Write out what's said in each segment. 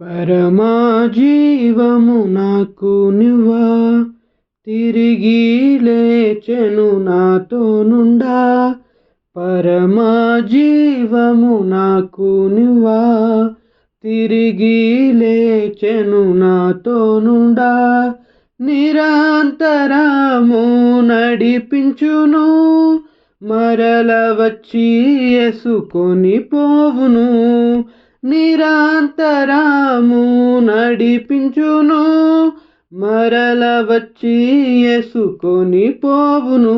పరమా జీవము నాకు నివ్వా? తిరిగి లేచెను నాతో నుండా? పరమా జీవము నాకు నివ్వా? తిరిగి లేచెను నాతో నుండా? నిరంతరము నడిపించును మరల వచ్చి ఎసుకొని పోవును. నిరంతరము నడిపించును మరల వచ్చి ఎసుకొని పోవును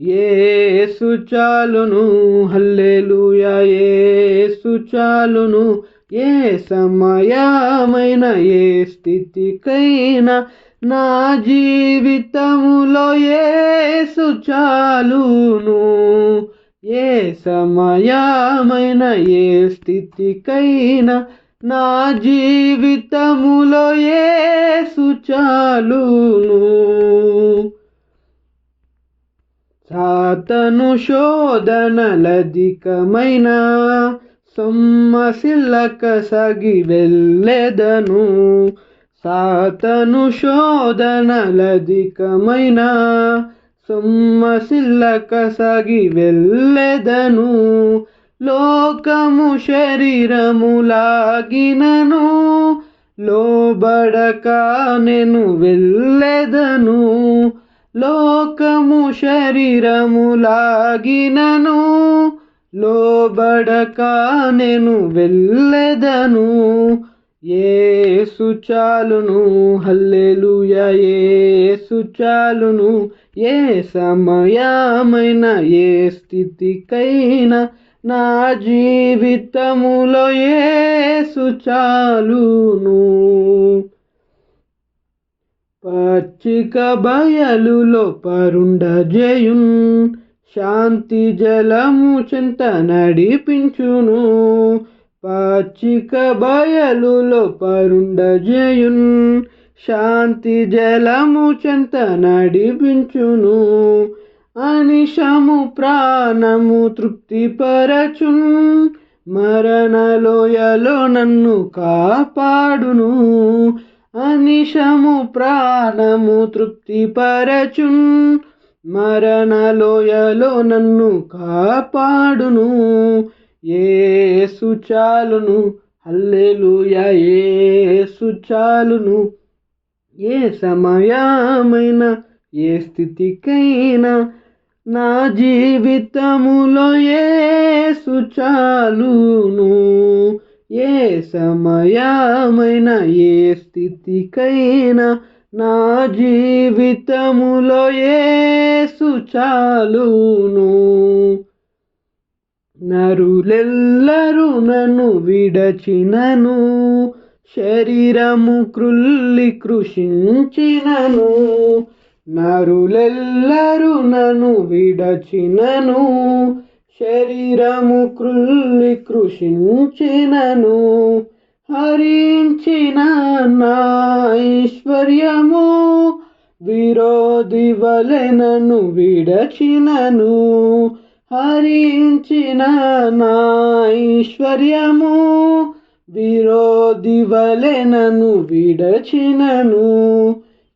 ఏసు చాలును హల్లెలూయా ఏసు చాలును ఏ సమయమైన ఏ స్థితికైనా నా జీవితములో ఏసు చాలును. ఏ సమయమైన ఏ స్థితికైనా నా జీవితములో ఏసు చాలును. సాతను శోధనలధికమైన సొమ్మసిల్లక సగి వెళ్ళెదను. సాతను శోధనలధికమైన సొమ్మసిల్లక సగి వెళ్ళెదను లోకము శరీరములాగినను లోబడక నేను వెళ్ళెదను లోకము శరీరములాగినను లోబడక నేను వెళ్ళెదను ఏసు చాలును హల్లెలుయ ఏసు చాలును ఏ సమయమైన ఏ స్థితికైనా నా జీవితములో ఏసు చాలును. పచ్చిక బయలులో పరుండ జయున్ శాంతి జలము చింత నడిపించును. పచ్చిక బయలులో పరుండజేయున్ శాంతి జలము చెంత నడిపించును అనిశము ప్రాణము తృప్తిపరచున్ మరణలోయలో నన్ను కాపాడును అనిశము ప్రాణము తృప్తిపరచున్ మరణలోయలో నన్ను కాపాడును ఏసు చాలును హల్లెలూయా ఏసు చాలును. ఏ సమయమైన ఏ స్థితికైనా నా జీవితములో ఏసు చాలును. ఏ సమయమైన ఏ స్థితికైనా నా జీవితములో ఏసు చాలును. నరులెల్లరూ నన్ను విడచినను శరీరము క్రుల్లి కృషించినను. నరులెల్లరూ నన్ను విడచినను శరీరము క్రుల్లి కృషించినను. హరించిన నా ఐశ్వర్యము విరోధి నన్ను విడచినను. హరించిన నా ఐశ్వర్యము విరోధి నన్ను విడచినను.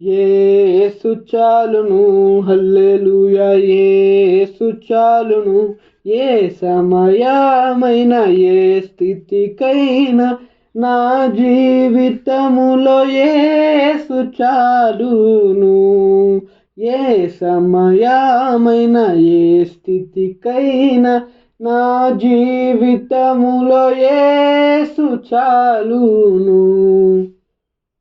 ఏ సుచాలును హల్లెలుయా. ఏ సుచాలును ఏ సమయమైన ఏ స్థితికైనా నా జీవితములో ఏ సుచాలును ఏ సమయమైన ఏ స్థితికైనా నా జీవితములో ఏసు చాలును.